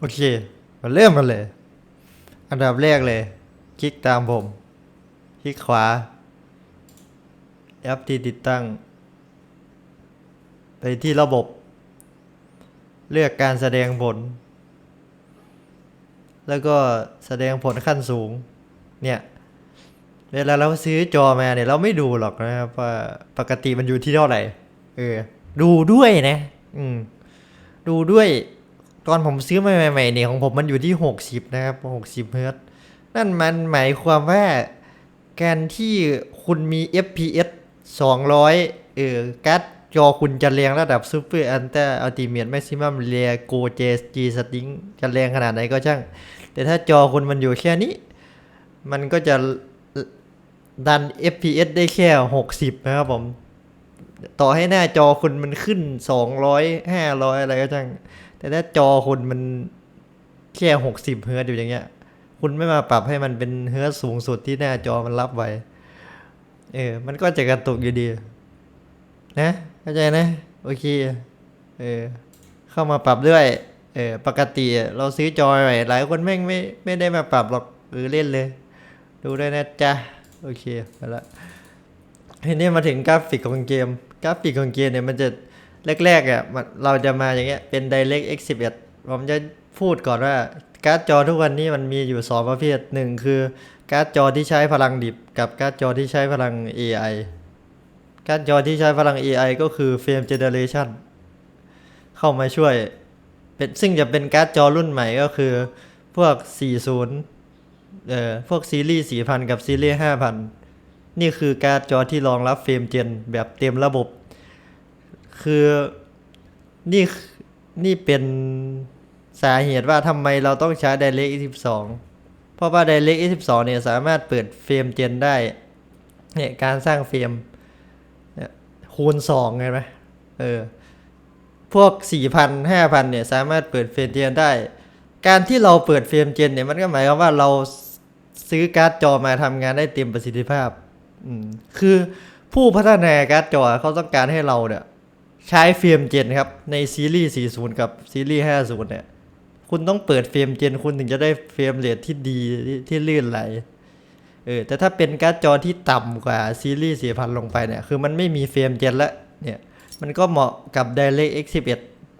โอเค มาเริ่มกันเลย อันดับแรกเลย คลิกตามผม คลิกขวา แอปที่ติดตั้ง ไปที่ระบบ เลือกการแสดงผล แล้วก็แสดงผลขั้นสูง เนี่ย เวลาเราซื้อจอมาเนี่ย เราไม่ดูหรอกนะครับว่าปกติมันอยู่ที่เท่าไหร่ เออ ดูด้วยนะ อืม ดูด้วย ตอนผมซื้อมาใหม่ๆเนี่ยของผมมันอยู่ที่หกสิบนะครับหกสิบเฮิร์ตนั่นมันหมายความว่าการที่คุณมี FPS 200 เออการ์ดจอคุณจะแรงระดับ Super Ultra Ultimate Maximum Rear Go JG String จะแรงขนาดไหนก็ช่าง แต่ถ้าจอคุณมันอยู่แค่นี้ มันก็จะดัน FPS ได้แค่ 60 นะครับผม ต่อให้หน้าจอคุณมันขึ้น 200 500 อะไรก็ช่าง แต่ถ้าจอคุณมันแค่60เฮิร์ตอยู่อย่างเงี้ย คุณไม่มาปรับให้มันเป็นเฮิร์ตสูงสุดที่หน้าจอมันรับไว้ เออ มันก็จะกระตุกอยู่ดี นะเข้าใจนะ โอเค เออ เข้ามาปรับด้วย เออ ปกติเราซื้อจอใหม่หลายคนแม่งไม่ไม่ได้มาปรับหรอกเออเล่นเลย ดูได้นะจ๊ะ โอเค ไปละทีนี้มาถึงกราฟิกของเกม กราฟิกของเกมเนี่ยมันจะ แรกๆอะเราจะมาอย่างเงี้ยเป็น DirectX 11ผมจะพูดก่อนว่า การ์ดจอทุกวันนี้มันมีอยู่ 2 ประเภทหนึ่งคือการ์ดจอที่ใช้พลังดิบ กับการ์ดจอที่ใช้พลัง AI การ์ดจอที่ใช้พลัง AI ก็คือ Frame Generation เข้ามาช่วยเป็นซึ่งจะเป็นการ์ดจอรุ่นใหม่ก็คือพวก 40 เอ่อ พวกซีรีส์ 4000 กับซีรีส์ 5000 นี่คือการ์ดจอที่รองรับเฟรมเจนแบบเต็มระบบ คือนี่นี่เป็นสาเหตุว่าทำไมเราต้องใช้ DirectX 12 เพราะว่า DirectX 12เนี่ยสามารถเปิดเฟรมเจนได้เนี่ยการสร้างเฟรมเนี่ยคูณ2ไงไหมเออพวก 4,000 5,000เนี่ยสามารถเปิดเฟรมเจนได้ การที่เราเปิดเฟรมเจนเนี่ยมันก็หมายความว่าเราซื้อการ์ดจอมาทำงานได้เต็มประสิทธิภาพอืมคือผู้พัฒนาการ์ดจอเขาต้องการให้เราเนี่ย ใช้เฟรมเจนครับ ในซีรีส์ 40 กับซีรีส์ 50 เนี่ย คุณต้องเปิดเฟรมเจนคุณถึงจะได้เฟรมเรทที่ดีที่ลื่นไหล เออ แต่ถ้าเป็นการ์ดจอที่ต่ำกว่าซีรีส์ 4000 ลงไปเนี่ย คือมันไม่มีเฟรมเจนล้วเนี่ย มันก็เหมาะกับ DirectX 11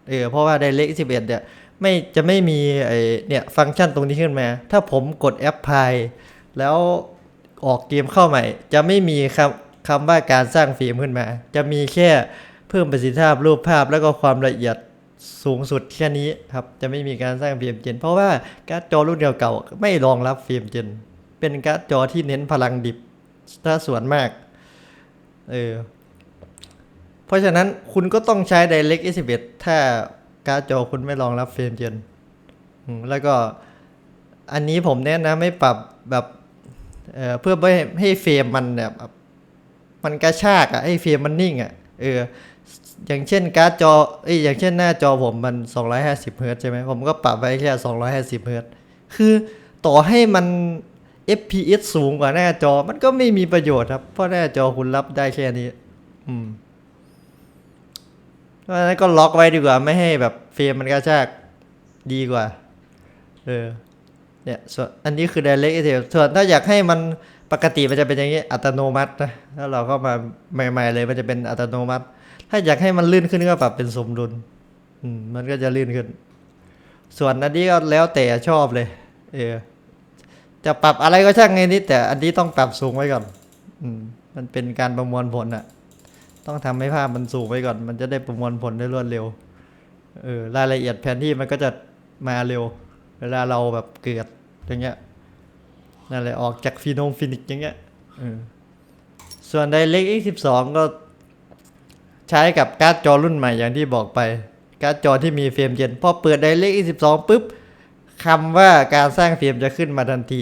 เออ เพราะว่า DirectX 11 เนี่ย ไม่จะไม่มีไอเนี่ยฟังก์ชันตรงนี้ขึ้นมา ถ้าผมกดแอปพลายแล้วออกเกมเข้าใหม่ จะไม่มีคำคำว่าการสร้างเฟรมขึ้นมา จะมีแค่ เพิ่มประสิทธิภาพรูปภาพแล้วก็ความละเอียดสูงสุดแค่นี้ครับ จะไม่มีการสร้างเฟรมเจนเพราะว่าการ์ดจอรุ่นเก่าๆไม่รองรับเฟรมเจนเป็นการ์ดจอที่เน้นพลังดิบถ้าส่วนมากเออเพราะฉะนั้นคุณก็ต้องใช้ DirectX 11 ถ้าการ์ดจอคุณไม่รองรับเฟรมเจนแล้วก็อันนี้ผมแนะนำให้ปรับแบบเอ่อเพื่อไม่ให้เฟรมมันแบบมันกระชากอะให้เฟรมมันนิ่งอะ เอออย่างเช่นการ์ดจอเอ้ยอย่างเช่นหน้าจอผมมัน 250เฮิร์ตใช่ไหมผมก็ปรับไว้แค่ 250เฮิร์ตคือต่อให้มัน FPS สูงกว่าหน้าจอมันก็ไม่มีประโยชน์ครับ เพราะหน้าจอคุณรับได้แค่นี้ อืมเพราะนั้นก็ล็อกไว้ดีกว่า ไม่ให้แบบเฟรมมันกระชากดีกว่า เออ เนี่ยส่วนอันนี้คือ direct a ส่วนถ้าอยากให้มัน ปกติมันจะเป็นอย่างนี้อัตโนมัตินะถ้าเราเข้ามาใหม่ ๆ เลยมันจะเป็นอัตโนมัติ ถ้าอยากให้มันลื่นขึ้นก็ปรับเป็นสมดุลมันก็จะลื่นขึ้น ส่วนอันนี้ก็แล้วแต่ชอบเลย เออจะปรับอะไรก็ช่างไงนี่แต่อันนี้ต้องปรับสูงไว้ก่อน อืม มันเป็นการประมวลผลอะต้องทำให้ภาพมันสูงไว้ก่อน มันจะได้ประมวลผลได้รวดเร็ว เออรายละเอียดแผนที่มันก็จะมาเร็ว เวลาเราแบบเกิดอย่างเงี้ย นั่นแหละออกจากฟีโนมฟินิกอย่างเงี้ยเออส่วน DirectX 12 ก็ใช้กับการ์ดจอรุ่นใหม่อย่างที่บอกไป การ์ดจอที่มีเฟรมเจนพอเปิด DirectX 12 ปุ๊บคำว่าการสร้างเฟรมจะขึ้นมาทันที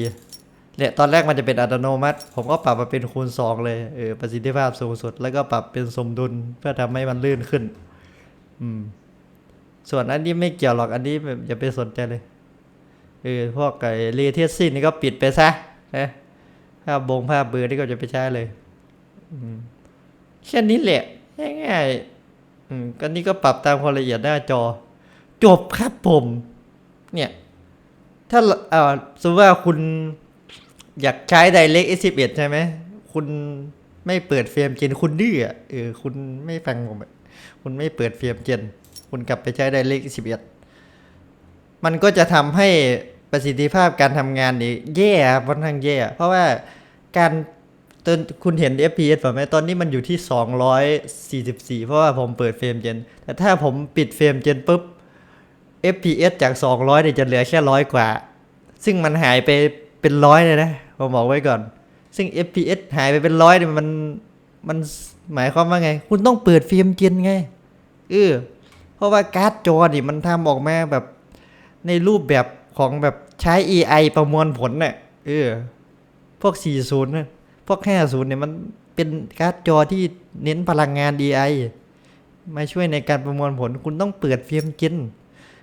เนี่ยตอนแรกมันจะเป็นอัตโนมัติ ผมก็ปรับมาเป็นคูณ 2 เลยเออประสิทธิภาพสูงสุด แล้วก็ปรับเป็นสมดุลเพื่อทำให้มันลื่นขึ้น อืม ส่วนอันนี้ไม่เกี่ยวหรอกอันนี้แบบอย่าไปสนใจเลย เออพวกไอ้เรเทียซินนี่ก็ปิดไปซะนะภาพบงภาพเบอร์นี่ก็จะไปใช้เลยแค่นี้แหละง่ายๆอืมก็นี่ก็ปรับตามความละเอียดหน้าจอ จบครับผม เนี่ย ถ้าเอ่อสมมติว่าคุณอยากใช้ Direct S11 ใช่ไหม คุณไม่เปิดเฟรมเจนคุณดื้ออะเออ คุณไม่ฟังผมคุณไม่เปิดเฟรมเจน คุณกลับไปใช้ Direct S11 มันก็จะทำให้ประสิทธิภาพการทำงานนี่แย่ครับค่อนข้างแย่ เพราะว่าการตอนคุณเห็น FPS ป่ะไหมตอนนี้มันอยู่ที่ 244 เพราะว่าผมเปิดเฟรมเจน แต่ถ้าผมปิดเฟรมเจนปุ๊บ FPS จาก 200เนี่ยจะเหลือแค่ร้อยกว่า ซึ่งมันหายไปเป็นร้อยเลยนะ ผมบอกไว้ก่อน ซึ่ง FPS หายไปเป็นร้อยเนี่ยมันมันหมายความว่าไง คุณต้องเปิดเฟรมเจนไงเออเพราะว่าการ์ดจอนี่มันทำออกมาแบบ ในรูปแบบของแบบใช้ AI ประมวลผลเนี่ยเออ พวก 40นะพวก 50 เนี่ยมันเป็นการ์ดจอที่เน้นพลังงาน AI มาช่วยในการประมวลผล คุณต้องเปิดเฟรมเจน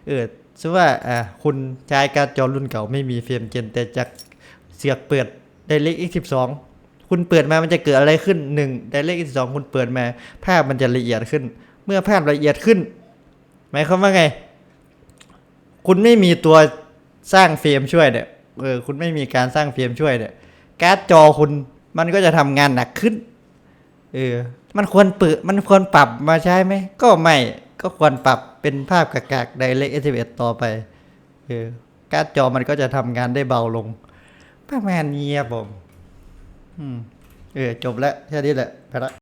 เออสมมติว่าอ่าคุณใช้การ์ดจอรุ่นเก่าไม่มีเฟรมเจนแต่จากเสือกเปิด Direct X12 คุณเปิดมามันจะเกิดอะไรขึ้นหนึ่ง Direct X12 คุณเปิดมา ภาพมันจะละเอียดขึ้น เมื่อภาพละเอียดขึ้น หมายความว่าไง คุณไม่มีตัวสร้างเฟรมช่วยเนี่ยเออคุณไม่มีการสร้างเฟรมช่วยเนี่ยการ์ดจอคุณมันก็จะทำงานหนักขึ้นเออมันควรเปิดมันควรปรับมาใช้ไหม ก็ไม่ก็ควรปรับเป็นภาพกากากไดเรกเอสต่อไปเออการ์ดจอมันก็จะทำงานได้เบาลงประมาณนี้ครับผมอืมเออจบแล้วแค่นี้แหละไปละ